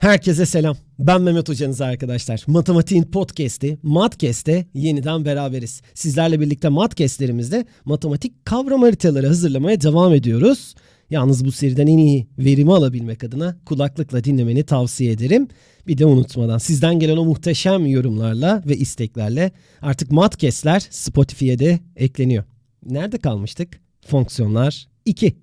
Herkese selam. Ben Mehmet Hocanız arkadaşlar. Matematiğin podcast'i Matkest'te yeniden beraberiz. Sizlerle birlikte Matkest'lerimizde matematik kavram haritaları hazırlamaya devam ediyoruz. Yalnız bu seriden en iyi verimi alabilmek adına kulaklıkla dinlemeni tavsiye ederim. Bir de unutmadan sizden gelen o muhteşem yorumlarla ve isteklerle artık Matkest'ler Spotify'e de ekleniyor. Nerede kalmıştık? Fonksiyonlar 2.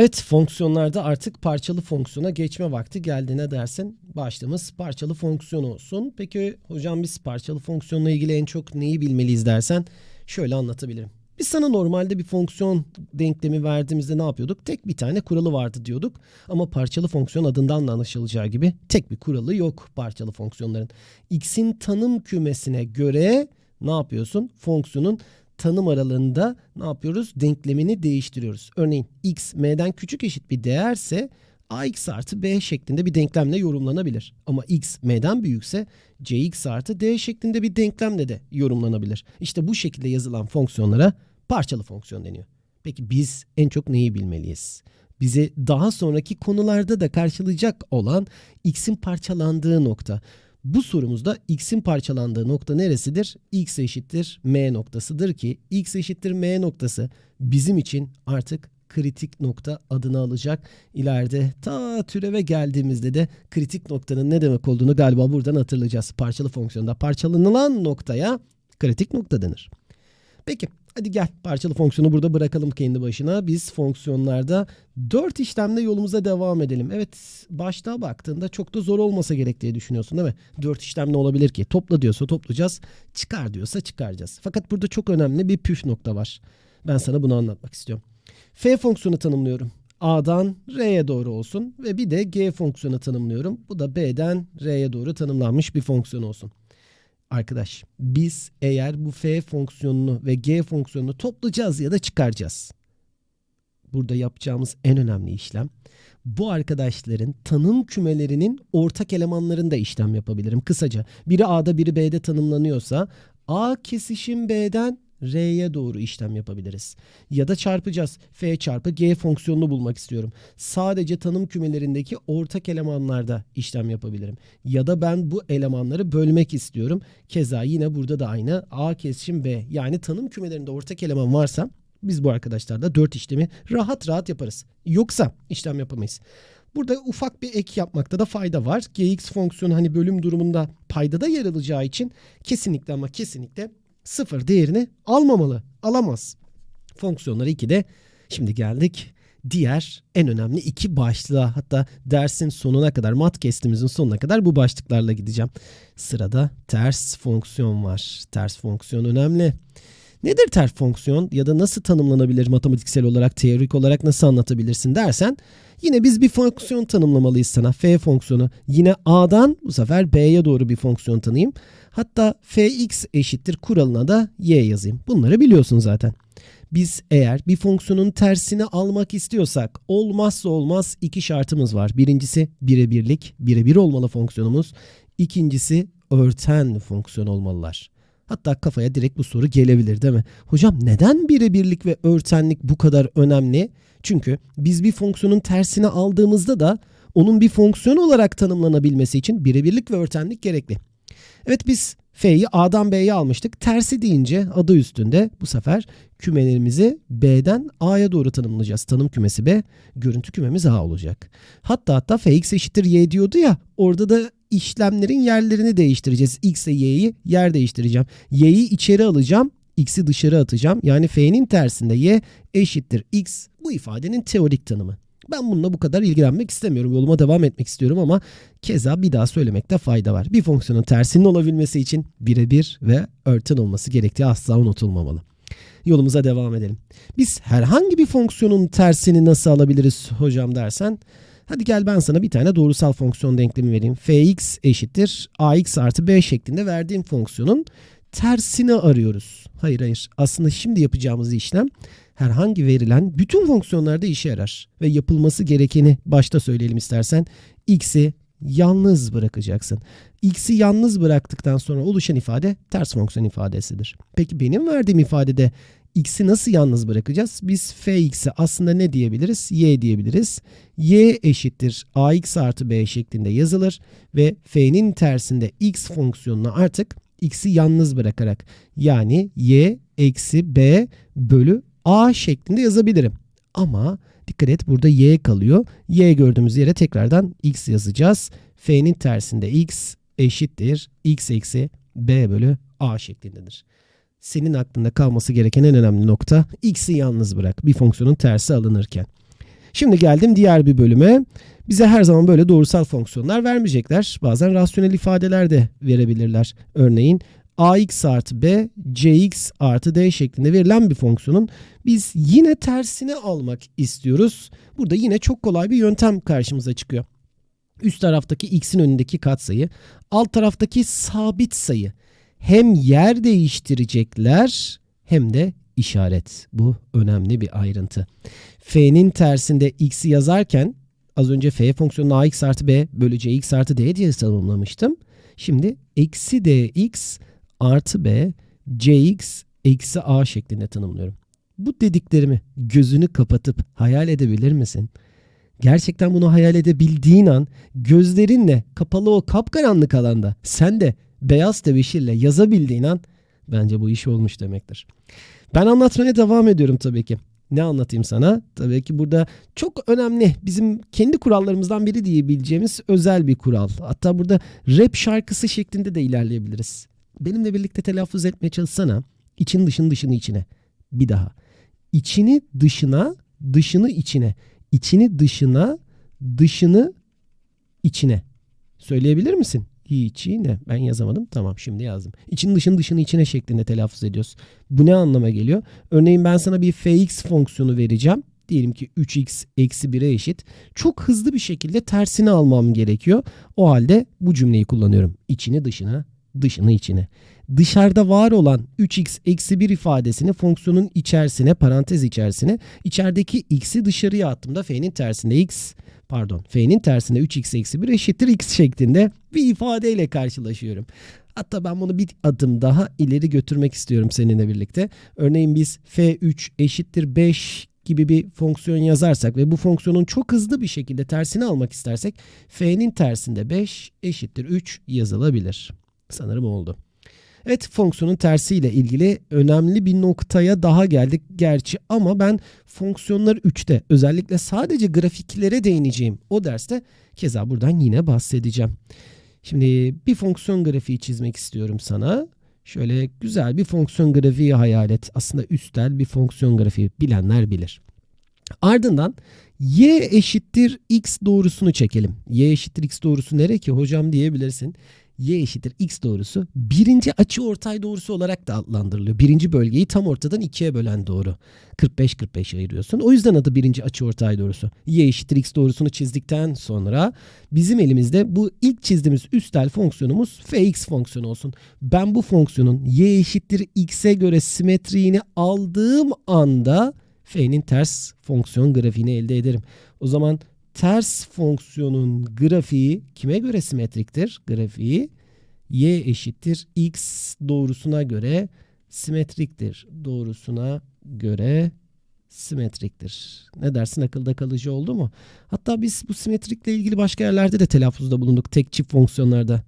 Evet fonksiyonlarda artık parçalı fonksiyona geçme vakti geldi ne dersin? Başlığımız parçalı fonksiyon olsun. Peki hocam biz parçalı fonksiyonla ilgili en çok neyi bilmeliyiz dersen şöyle anlatabilirim. Biz sana normalde bir fonksiyon denklemi verdiğimizde ne yapıyorduk? Tek bir tane kuralı vardı diyorduk. Ama parçalı fonksiyon adından da anlaşılacağı gibi tek bir kuralı yok parçalı fonksiyonların. X'in tanım kümesine göre ne yapıyorsun? Fonksiyonun tanım aralığında ne yapıyoruz? Denklemini değiştiriyoruz. Örneğin x m'den küçük eşit bir değerse ax artı b şeklinde bir denklemle yorumlanabilir. Ama x m'den büyükse cx artı d şeklinde bir denklemle de yorumlanabilir. İşte bu şekilde yazılan fonksiyonlara parçalı fonksiyon deniyor. Peki biz en çok neyi bilmeliyiz? Bizi daha sonraki konularda da karşılayacak olan x'in parçalandığı nokta. Bu sorumuzda x'in parçalandığı nokta neresidir? x eşittir m noktasıdır ki x eşittir m noktası bizim için artık kritik nokta adını alacak. İleride ta türeve geldiğimizde de kritik noktanın ne demek olduğunu galiba buradan hatırlayacağız. Parçalı fonksiyonda parçalanılan noktaya kritik nokta denir. Peki hadi gel parçalı fonksiyonu burada bırakalım kendi başına. Biz fonksiyonlarda 4 işlemle yolumuza devam edelim. Evet başta baktığında çok da zor olmasa gerek diye düşünüyorsun değil mi? 4 işlem ne olabilir ki? Topla diyorsa toplayacağız, çıkar diyorsa çıkaracağız. Fakat burada çok önemli bir püf nokta var. Ben sana bunu anlatmak istiyorum. F fonksiyonu tanımlıyorum. A'dan R'ye doğru olsun ve bir de G fonksiyonu tanımlıyorum. Bu da B'den R'ye doğru tanımlanmış bir fonksiyon olsun. Arkadaş biz eğer bu f fonksiyonunu ve g fonksiyonunu toplayacağız ya da çıkaracağız. Burada yapacağımız en önemli işlem bu arkadaşların tanım kümelerinin ortak elemanlarında işlem yapabilirim. Kısaca biri A'da biri B'de tanımlanıyorsa A kesişim B'den R'ye doğru işlem yapabiliriz. Ya da çarpacağız. F çarpı G fonksiyonunu bulmak istiyorum. Sadece tanım kümelerindeki ortak elemanlarda işlem yapabilirim. Ya da ben bu elemanları bölmek istiyorum. Keza yine burada da aynı A kesişim B. Yani tanım kümelerinde ortak eleman varsa biz bu arkadaşlarda 4 işlemi rahat rahat yaparız. Yoksa işlem yapamayız. Burada ufak bir ek yapmakta da fayda var. Gx fonksiyonu hani bölüm durumunda paydada yer alacağı için kesinlikle ama kesinlikle sıfır değerini almamalı. Alamaz. Fonksiyonları 2'de. Şimdi geldik diğer en önemli iki başlığa. Hatta dersin sonuna kadar, mat kestimizin sonuna kadar bu başlıklarla gideceğim. Sırada ters fonksiyon var. Ters fonksiyon önemli. Nedir ters fonksiyon ya da nasıl tanımlanabilir matematiksel olarak, teorik olarak nasıl anlatabilirsin dersen yine biz bir fonksiyon tanımlamalıyız sana. F fonksiyonu yine A'dan bu sefer B'ye doğru bir fonksiyon tanıyayım. Hatta fx eşittir kuralına da y yazayım. Bunları biliyorsun zaten. Biz eğer bir fonksiyonun tersini almak istiyorsak olmazsa olmaz iki şartımız var. Birincisi birebirlik, birebir olmalı fonksiyonumuz. İkincisi örten fonksiyon olmalılar. Hatta kafaya direkt bu soru gelebilir değil mi? Hocam neden birebirlik ve örtenlik bu kadar önemli? Çünkü biz bir fonksiyonun tersini aldığımızda da onun bir fonksiyon olarak tanımlanabilmesi için birebirlik ve örtenlik gerekli. Evet biz F'yi A'dan B'ye almıştık. Tersi deyince adı üstünde bu sefer kümelerimizi B'den A'ya doğru tanımlayacağız. Tanım kümesi B, görüntü kümemiz A olacak. Hatta hatta Fx eşittir Y diyordu ya orada da işlemlerin yerlerini değiştireceğiz. X ile Y'yi yer değiştireceğim. Y'yi içeri alacağım. X'i dışarı atacağım. Yani F'nin tersinde Y eşittir X bu ifadenin teorik tanımı. Ben bununla bu kadar ilgilenmek istemiyorum. Yoluma devam etmek istiyorum ama keza bir daha söylemekte fayda var. Bir fonksiyonun tersinin olabilmesi için birebir ve örten olması gerektiği asla unutulmamalı. Yolumuza devam edelim. Biz herhangi bir fonksiyonun tersini nasıl alabiliriz hocam dersen Hadi gel ben sana bir tane doğrusal fonksiyon denklemi vereyim. fx eşittir ax artı b şeklinde verdiğim fonksiyonun tersini arıyoruz. Hayır hayır aslında şimdi yapacağımız işlem herhangi verilen bütün fonksiyonlarda işe yarar. Ve yapılması gerekeni başta söyleyelim istersen. x'i yalnız bırakacaksın. x'i yalnız bıraktıktan sonra oluşan ifade ters fonksiyon ifadesidir. Peki benim verdiğim ifadede x'i nasıl yalnız bırakacağız? Biz fx'e aslında ne diyebiliriz? y diyebiliriz. y eşittir ax artı b şeklinde yazılır ve f'nin tersinde x fonksiyonunu artık x'i yalnız bırakarak yani y eksi b bölü a şeklinde yazabilirim. Ama dikkat et burada y kalıyor. y gördüğümüz yere tekrardan x yazacağız. f'nin tersinde x eşittir x eksi b bölü a şeklindedir. Senin aklında kalması gereken en önemli nokta x'i yalnız bırak bir fonksiyonun tersi alınırken. Şimdi geldim diğer bir bölüme. Bize her zaman böyle doğrusal fonksiyonlar vermeyecekler. Bazen rasyonel ifadeler de verebilirler. Örneğin ax artı b, cx artı d şeklinde verilen bir fonksiyonun biz yine tersini almak istiyoruz. Burada yine çok kolay bir yöntem karşımıza çıkıyor. Üst taraftaki x'in önündeki katsayı, alt taraftaki sabit sayı hem yer değiştirecekler hem de işaret. Bu önemli bir ayrıntı. F'nin tersinde x'i yazarken az önce f fonksiyonunu ax artı b bölü cx artı d diye tanımlamıştım. Şimdi eksi dx artı b cx eksi a şeklinde tanımlıyorum. Bu dediklerimi gözünü kapatıp hayal edebilir misin? Gerçekten bunu hayal edebildiğin an gözlerinle kapalı o kapkaranlık alanda sen de beyaz tebeşirle yazabildiğin an bence bu iş olmuş demektir. Ben anlatmaya devam ediyorum tabii ki. Ne anlatayım sana? Tabii ki burada çok önemli bizim kendi kurallarımızdan biri diyebileceğimiz özel bir kural. Hatta burada rap şarkısı şeklinde de ilerleyebiliriz. Benimle birlikte telaffuz etmeye çalışsana. İçin dışın dışını içine. Bir daha. İçini dışına, dışını içine. İçini dışına, dışını içine. Söyleyebilir misin? İçine. Ben yazamadım. Tamam şimdi yazdım. İçin dışın dışını içine şeklinde telaffuz ediyoruz. Bu ne anlama geliyor? Örneğin ben sana bir fx fonksiyonu vereceğim. Diyelim ki 3x eksi 1'e eşit. Çok hızlı bir şekilde tersini almam gerekiyor. O halde bu cümleyi kullanıyorum. İçini dışına, dışını içine. Dışarıda var olan 3x eksi 1 ifadesini fonksiyonun içerisine, parantez içerisine, içerideki x'i dışarıya attığımda f'nin tersinde x, pardon f'nin tersinde 3x eksi 1 eşittir x şeklinde bir ifadeyle karşılaşıyorum. Hatta ben bunu bir adım daha ileri götürmek istiyorum seninle birlikte. Örneğin biz f3 eşittir 5 gibi bir fonksiyon yazarsak ve bu fonksiyonun çok hızlı bir şekilde tersini almak istersek f'nin tersinde 5 eşittir 3 yazılabilir. Sanırım oldu. Evet fonksiyonun tersiyle ilgili önemli bir noktaya daha geldik gerçi ama ben fonksiyonlar 3'te özellikle sadece grafiklere değineceğim o derste keza buradan yine bahsedeceğim. Şimdi bir fonksiyon grafiği çizmek istiyorum sana. Şöyle güzel bir fonksiyon grafiği hayal et. Aslında üstel bir fonksiyon grafiği bilenler bilir. Ardından y eşittir x doğrusunu çekelim. y eşittir x doğrusu nere ki hocam diyebilirsin y eşittir x doğrusu birinci açı ortay doğrusu olarak da adlandırılıyor. Birinci bölgeyi tam ortadan ikiye bölen doğru. 45-45 ayırıyorsun. O yüzden adı birinci açı ortay doğrusu. y eşittir x doğrusunu çizdikten sonra bizim elimizde bu ilk çizdiğimiz üstel fonksiyonumuz fx fonksiyonu olsun. Ben bu fonksiyonun y eşittir x'e göre simetriğini aldığım anda f'nin ters fonksiyon grafiğini elde ederim. O zaman ters fonksiyonun grafiği kime göre simetriktir? Grafiği y eşittir x doğrusuna göre simetriktir. Doğrusuna göre simetriktir. Ne dersin akılda kalıcı oldu mu? Hatta biz bu simetrikle ilgili başka yerlerde de telaffuzda bulunduk. Tek çift fonksiyonlarda.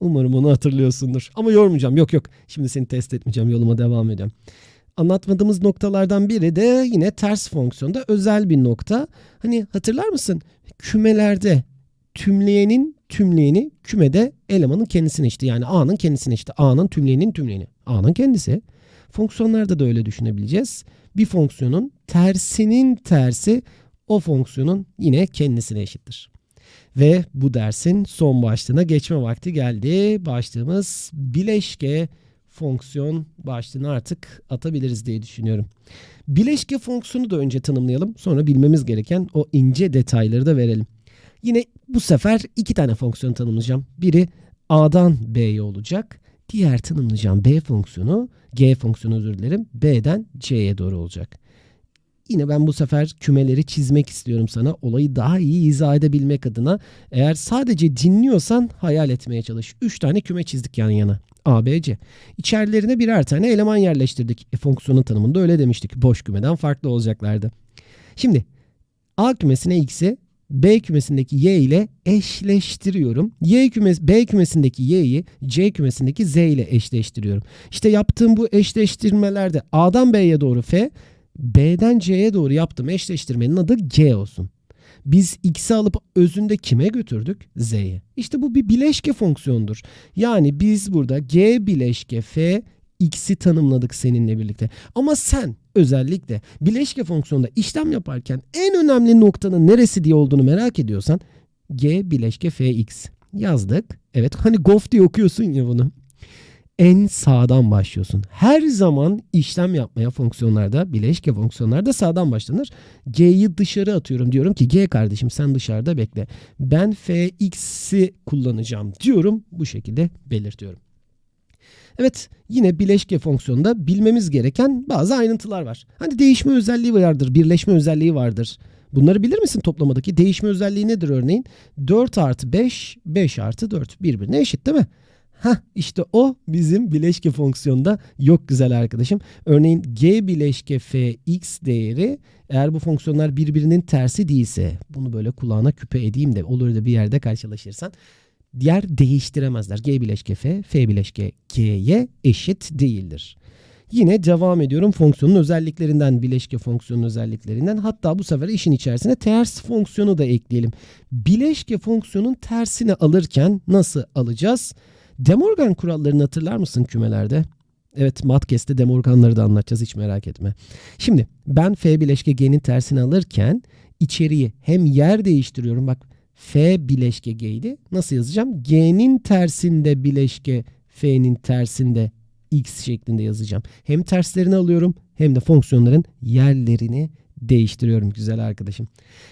Umarım onu hatırlıyorsundur. Ama yormayacağım. Yok yok. Şimdi seni test etmeyeceğim. Yoluma devam edeceğim anlatmadığımız noktalardan biri de yine ters fonksiyonda özel bir nokta. Hani hatırlar mısın? Kümelerde tümleyenin tümleyeni kümede elemanın kendisine işte yani A'nın kendisine işte A'nın tümleyenin tümleyeni. A'nın kendisi. Fonksiyonlarda da öyle düşünebileceğiz. Bir fonksiyonun tersinin tersi o fonksiyonun yine kendisine eşittir. Ve bu dersin son başlığına geçme vakti geldi. Başlığımız bileşke fonksiyon başlığını artık atabiliriz diye düşünüyorum. Bileşke fonksiyonu da önce tanımlayalım. Sonra bilmemiz gereken o ince detayları da verelim. Yine bu sefer iki tane fonksiyon tanımlayacağım. Biri A'dan B'ye olacak. Diğer tanımlayacağım B fonksiyonu, G fonksiyonu özür dilerim, B'den C'ye doğru olacak. Yine ben bu sefer kümeleri çizmek istiyorum sana. Olayı daha iyi izah edebilmek adına. Eğer sadece dinliyorsan hayal etmeye çalış. Üç tane küme çizdik yan yana. A, B, C. İçerilerine birer tane eleman yerleştirdik. E, fonksiyonun tanımında öyle demiştik. Boş kümeden farklı olacaklardı. Şimdi A kümesine x'i B kümesindeki y ile eşleştiriyorum. Y kümes B kümesindeki y'yi C kümesindeki z ile eşleştiriyorum. İşte yaptığım bu eşleştirmelerde A'dan B'ye doğru f, B'den C'ye doğru yaptığım eşleştirmenin adı G olsun. Biz x'i alıp özünde kime götürdük? Z'ye. İşte bu bir bileşke fonksiyondur. Yani biz burada G bileşke F x'i tanımladık seninle birlikte. Ama sen özellikle bileşke fonksiyonda işlem yaparken en önemli noktanın neresi diye olduğunu merak ediyorsan G bileşke Fx yazdık. Evet hani gof diye okuyorsun ya bunu. En sağdan başlıyorsun. Her zaman işlem yapmaya fonksiyonlarda, bileşke fonksiyonlarda sağdan başlanır. G'yi dışarı atıyorum. Diyorum ki G kardeşim sen dışarıda bekle. Ben Fx'i kullanacağım diyorum. Bu şekilde belirtiyorum. Evet yine bileşke fonksiyonunda bilmemiz gereken bazı ayrıntılar var. Hani değişme özelliği vardır, birleşme özelliği vardır. Bunları bilir misin toplamadaki? Değişme özelliği nedir örneğin? 4 artı 5, 5 artı 4 birbirine eşit değil mi? Hah işte o bizim bileşke fonksiyonda yok güzel arkadaşım. Örneğin g bileşke f x değeri eğer bu fonksiyonlar birbirinin tersi değilse bunu böyle kulağına küpe edeyim de olur da bir yerde karşılaşırsan yer değiştiremezler. G bileşke f, f bileşke g'ye eşit değildir. Yine devam ediyorum fonksiyonun özelliklerinden, bileşke fonksiyonun özelliklerinden. Hatta bu sefer işin içerisine ters fonksiyonu da ekleyelim. Bileşke fonksiyonun tersini alırken nasıl alacağız? De Morgan kurallarını hatırlar mısın kümelerde? Evet Matkes'te De Morgan'ları da anlatacağız hiç merak etme. Şimdi ben f bileşke g'nin tersini alırken içeriği hem yer değiştiriyorum. Bak f bileşke g'ydi. Nasıl yazacağım? G'nin tersinde bileşke f'nin tersinde x şeklinde yazacağım. Hem terslerini alıyorum hem de fonksiyonların yerlerini değiştiriyorum güzel arkadaşım.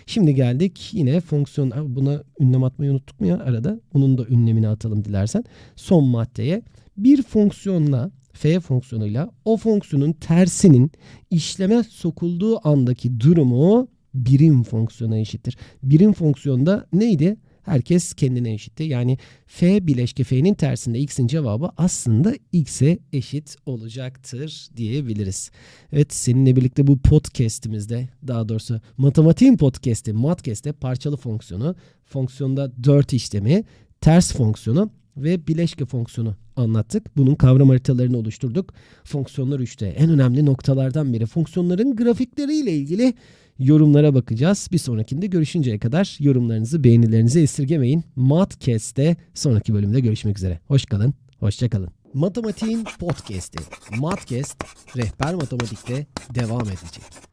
Şimdi geldik yine fonksiyon buna ünlem atmayı unuttuk mu ya arada? Bunun da ünlemini atalım dilersen. Son maddeye bir fonksiyonla f fonksiyonuyla o fonksiyonun tersinin işleme sokulduğu andaki durumu birim fonksiyona eşittir. Birim fonksiyonda neydi? Herkes kendine eşitti. Yani f bileşke f'nin tersinde x'in cevabı aslında x'e eşit olacaktır diyebiliriz. Evet seninle birlikte bu podcast'imizde daha doğrusu matematiğin podcast'i Matkest'te parçalı fonksiyonu, fonksiyonda 4 işlemi, ters fonksiyonu ve bileşke fonksiyonu anlattık. Bunun kavram haritalarını oluşturduk. Fonksiyonlar 3'te en önemli noktalardan biri. Fonksiyonların grafikleriyle ilgili yorumlara bakacağız. Bir sonrakinde görüşünceye kadar yorumlarınızı, beğenilerinizi esirgemeyin. Matkest'te sonraki bölümde görüşmek üzere. Hoş kalın, hoşça kalın. Matematiğin podcast'i Matkest rehber matematikte devam edecek.